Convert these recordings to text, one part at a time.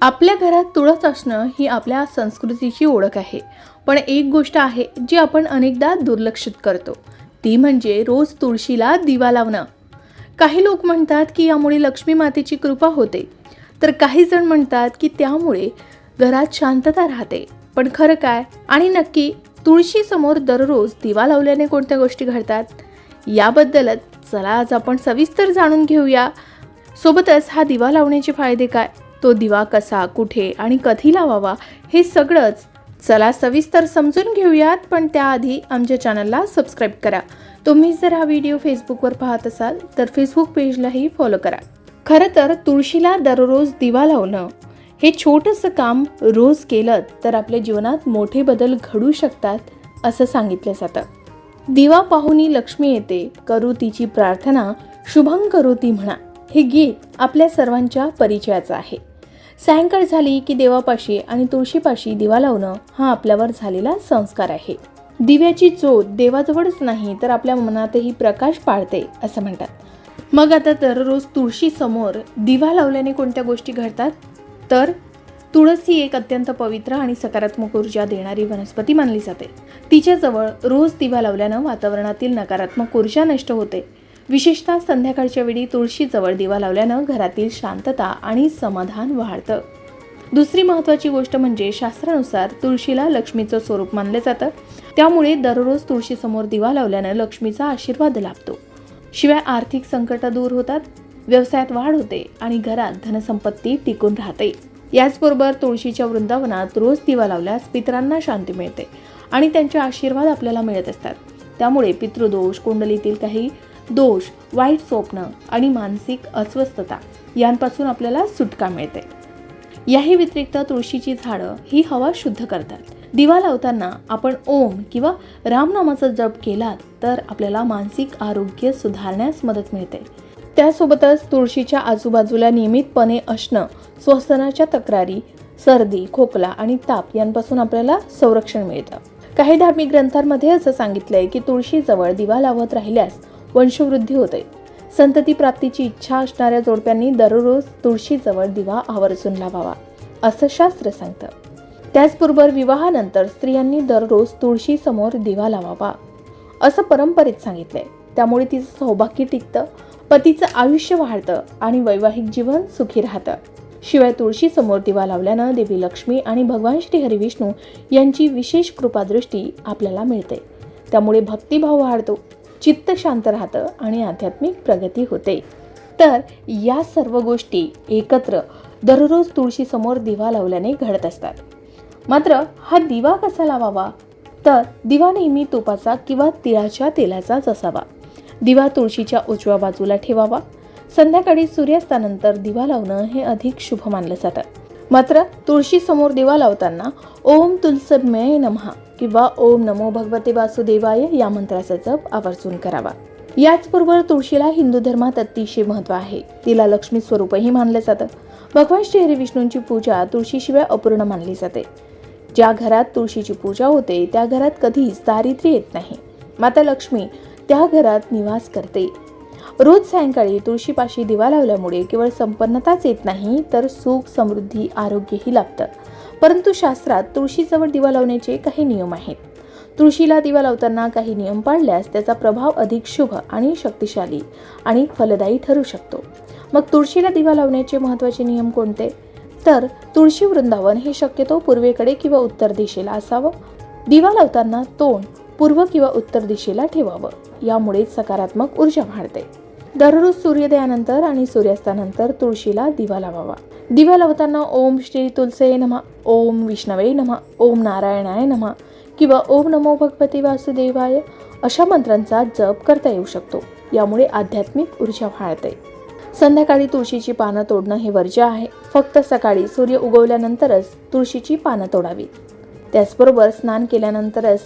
आपल्या घरात तुळस असणं ही आपल्या संस्कृतीची ओळख आहे. पण एक गोष्ट आहे जी आपण अनेकदा दुर्लक्षित करतो. ती म्हणजे रोज तुळशीला दिवा लावणं. काही लोक म्हणतात की यामुळे लक्ष्मी मातेची कृपा होते. तर काही जण म्हणतात की त्यामुळे घरात शांतता राहते. पण खरं काय? आणि नक्की तुळशीसमोर दररोज दिवा लावल्याने कोणत्या गोष्टी घडतात? याबद्दलच चला आज आपण सविस्तर जाणून घेऊया. सोबतच हा दिवा लावण्याचे फायदे काय? तो दिवा कसा कुठे आणि कधी लावावा हे सगळंच चला सविस्तर समजून घेऊयात पण त्याआधी आमच्या चॅनलला सबस्क्राईब करा. तुम्ही जर हा व्हिडिओ फेसबुकवर पाहत असाल तर फेसबुक पेजलाही फॉलो करा. खरं तर तुळशीला दररोज दिवा लावणं हे छोटंसं काम रोज केलं तर आपल्या जीवनात मोठे बदल घडू शकतात असं सांगितलं जातं. दिवा पाहुनी लक्ष्मी येते करू तिची प्रार्थना शुभं करू ती म्हणा. हे गीत आपल्या सर्वांच्या परिचयाचं आहे. सायंकाळ झाली की देवापाशी आणि तुळशीपाशी दिवा लावणं हा आपल्यावर झालेला संस्कार आहे. दिव्याची ज्योत देवाजवळच नाही तर आपल्या मनातही प्रकाश पाळते असं म्हणतात. मग आता दररोज तुळशी समोर दिवा लावल्याने कोणत्या गोष्टी घडतात? तर तुळस ही एक अत्यंत पवित्र आणि सकारात्मक ऊर्जा देणारी वनस्पती मानली जाते. तिच्याजवळ रोज दिवा लावल्यानं वातावरणातील नकारात्मक ऊर्जा नष्ट होते. विशेषतः संध्याकाळच्या वेळी तुळशीजवळ दिवा लावल्यानं घरातील शांतता आणि समाधान वाढतं. दुसरी महत्त्वाची गोष्ट म्हणजे शास्त्रानुसार तुळशीला लक्ष्मीचं स्वरूप मानलं जातं. त्यामुळे दररोज तुळशीसमोर दिवा लावल्यानं लक्ष्मीचा आशीर्वाद लाभतो. शिवाय आर्थिक संकट दूर होतात व्यवसायात वाढ होते आणि घरात धनसंपत्ती टिकून राहते. याचबरोबर तुळशीच्या वृंदावनात रोज दिवा लावल्यास पितरांना शांती मिळते आणि त्यांचे आशीर्वाद आपल्याला मिळत असतात. त्यामुळे पितृदोष कुंडलीतील काही दोष वाईट स्वप्न आणि मानसिक अस्वस्थता यांपासून आपल्याला सुटका मिळते. याही व्यतिरिक्त तुळशीची झाडं ही हवा शुद्ध करतात. दिवा लावताना आपण ओम किंवा रामनामाचा जप केलात तर आपल्याला मानसिक आरोग्य सुधारण्यास मदत मिळते. त्यासोबतच तुळशीच्या आजूबाजूला नियमितपणे असणं श्वसनाच्या तक्रारी सर्दी खोकला आणि ताप यांपासून आपल्याला संरक्षण मिळतं. काही धार्मिक ग्रंथांमध्ये असं सांगितलंय की तुळशीजवळ दिवा लावत राहिल्यास वंशवृद्धी होते. संतती प्राप्तीची इच्छा असणाऱ्या जोडप्यांनी दररोज तुळशीजवळ दिवा आवर्जून लावावा असं शास्त्र सांगतं. त्याचबरोबर विवाहानंतर स्त्रियांनी दररोज तुळशीसमोर दिवा लावावा असं परंपरेत सांगितलंय. त्यामुळे तिचं सौभाग्य टिकतं पतीचं आयुष्य वाढतं आणि वैवाहिक जीवन सुखी राहतं. शिवाय तुळशीसमोर दिवा लावल्यानं देवी लक्ष्मी आणि भगवान श्री हरिविष्णू यांची विशेष कृपादृष्टी आपल्याला मिळते. त्यामुळे भक्तिभाव वाढतो. चित्त शांत राहतं आणि आध्यात्मिक प्रगती होते. तर या सर्व गोष्टी एकत्र दररोज तुळशीसमोर दिवा लावल्याने घडत असतात. मात्र हा दिवा कसा लावावा? तर दिवा नेहमी तुपाचा किंवा तिळाच्या तेलाचाच असावा दिवा तुळशीच्या उजव्या बाजूला ठेवावा. संध्याकाळी सूर्यास्तानंतर दिवा लावणं हे अधिक शुभ मानलं जातं. मात्र तुळशीसमोर दिवा लावताना ओम तुलसमय नमः किंवा ओम नमो भगवते वासुदेवाय या मंत्राचा जप आवर्जून करावा. याचबरोबर तुळशीला हिंदू धर्मात अतिशय महत्त्व आहे. तिला लक्ष्मी स्वरूपही मानलं जातं. भगवान श्री हरी विष्णूंची पूजा तुळशीशिवाय अपूर्ण मानली जाते. ज्या घरात तुळशीची पूजा होते त्या घरात कधीच दारिद्र्य येत नाही. माता लक्ष्मी त्या घरात निवास करते. रोज सायंकाळी तुळशीपाशी दिवा लावल्यामुळे केवळ संपन्नताच येत नाही तर सुख समृद्धी आरोग्यही लाभतं परंतु शास्त्रात तुळशीजवळ दिवा लावण्याचे काही नियम आहेत. तुळशीला दिवा लावताना काही नियम पाळल्यास त्याचा प्रभाव अधिक शुभ आणि शक्तिशाली आणि फलदायी ठरू शकतो. मग तुळशीला दिवा लावण्याचे महत्त्वाचे नियम कोणते? तर तुळशी वृंदावन हे शक्यतो पूर्वेकडे किंवा उत्तर दिशेला असावं. दिवा लावताना तोंड पूर्व किंवा उत्तर दिशेला ठेवावं. यामुळेच सकारात्मक ऊर्जा वाढते. दररोज सूर्योदयानंतर आणि सूर्यास्तानंतर तुळशीला दिवा लावावा. दिवा लावताना ओम श्री तुलसे नमः ओम विष्णवे नमः ओम नारायणाय नमः किंवा ओम नमो भगवती वासुदेवाय अशा मंत्रांचा जप करता येऊ शकतो. यामुळे आध्यात्मिक ऊर्जा वाढते. संध्याकाळी तुळशीची पानं तोडणं हे वर्ज्य आहे. फक्त सकाळी सूर्य उगवल्यानंतरच तुळशीची पानं तोडावीत त्याचबरोबर स्नान केल्यानंतरच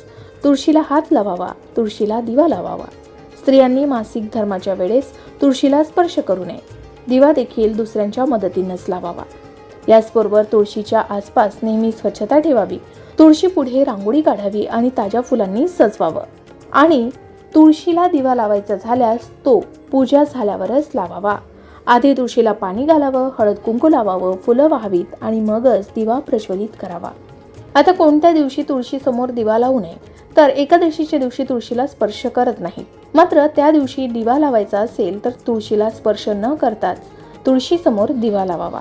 तुळशीला हात लावावा तुळशीला दिवा लावावा. स्त्रियांनी मासिक धर्माच्या वेळेस तुळशीला स्पर्श करू नये. दिवा देखील दुसऱ्यांच्या मदतीनंच लावावा. याचबरोबर तुळशीच्या आसपास नेहमी स्वच्छता ठेवावी. तुळशी पुढे रांगोळी काढावी आणि ताज्या फुलांनी सजवावं. आणि तुळशीला दिवा लावायचा झाल्यास तो पूजा झाल्यावरच लावावा. आधी तुळशीला पाणी घालावं हळद कुंकू लावावं फुलं व्हावीत आणि मगच दिवा प्रज्वलित करावा. आता कोणत्या दिवशी तुळशी समोर दिवा लावू नये? तर एकादशीच्या दिवशी तुळशीला स्पर्श करत नाही. मात्र त्या दिवशी दिवा लावायचा असेल तर तुळशीला स्पर्श न करताच तुळशी समोर दिवा लावावा.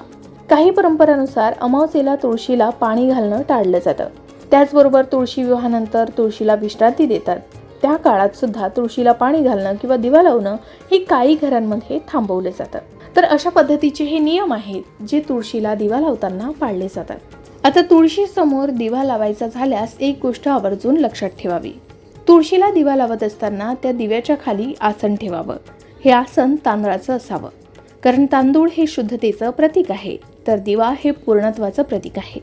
काही परंपरानुसार अमावस्येला तुळशीला पाणी घालणं टाळलं जातं. त्याचबरोबर तुळशी विवाहानंतर तुळशीला विश्रांती देतात. त्या काळात सुद्धा तुळशीला पाणी घालणं किंवा दिवा लावणं हे काही घरांमध्ये थांबवलं जातं. तर अशा पद्धतीचे हे नियम आहेत जे तुळशीला दिवा लावताना पाळले जातात. आता तुळशीसमोर दिवा लावायचा झाल्यास एक गोष्ट आवर्जून लक्षात ठेवावी. तुळशीला दिवा लावत असताना त्या दिव्याच्या खाली आसन ठेवावं. हे आसन तांदळाचं असावं. कारण तांदूळ हे शुद्धतेचं प्रतीक आहे. तर दिवा हे पूर्णत्वाचं प्रतीक आहे.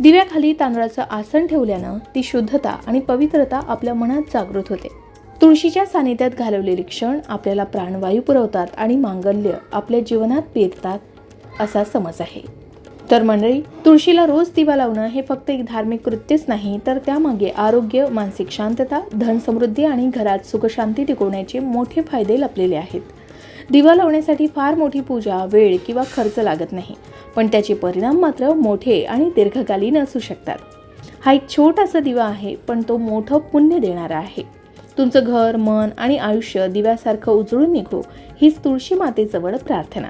दिव्याखाली तांदळाचं आसन ठेवल्यानं ती शुद्धता आणि पवित्रता आपल्या मनात जागृत होते. तुळशीच्या सानिध्यात घालवलेले क्षण आपल्याला प्राणवायू पुरवतात आणि मांगल्य आपल्या जीवनात पेरतात असा समज आहे. तर मंडळी तुळशीला रोज दिवा लावणं हे फक्त एक धार्मिक कृत्यच नाही तर त्यामागे आरोग्य मानसिक शांतता धन समृद्धी आणि घरात सुखशांती टिकवण्याचे मोठे फायदे लपलेले आहेत. दिवा लावण्यासाठी फार मोठी पूजा वेळ किंवा खर्च लागत नाही पण त्याचे परिणाम मात्र मोठे आणि दीर्घकालीन असू शकतात. हा एक छोटासा दिवा आहे पण तो मोठं पुण्य देणारा आहे. तुमचं घर मन आणि आयुष्य दिव्यासारखं उजळून निघो हीच तुळशी मातेजवळ प्रार्थना.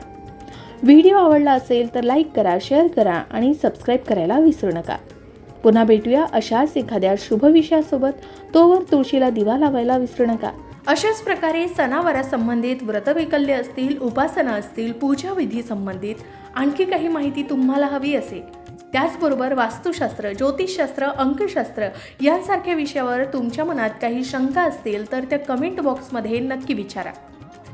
व्हिडिओ आवडला असेल तर लाईक करा शेअर करा आणि सबस्क्राईब करायला विसरू नका. पुन्हा भेटूया अशाच एखाद्या शुभ विषयासोबत. तोवर तुळशीला दिवा लावायला विसरू नका. अशाच प्रकारे सणावारासंबंधित व्रतवैकल्य असतील उपासना असतील पूजाविधी संबंधित आणखी काही माहिती तुम्हाला हवी असेल. त्याचबरोबर वास्तुशास्त्र ज्योतिषशास्त्र अंकशास्त्र यांसारख्या विषयावर तुमच्या मनात काही शंका असतील तर त्या कमेंट बॉक्समध्ये नक्की विचारा.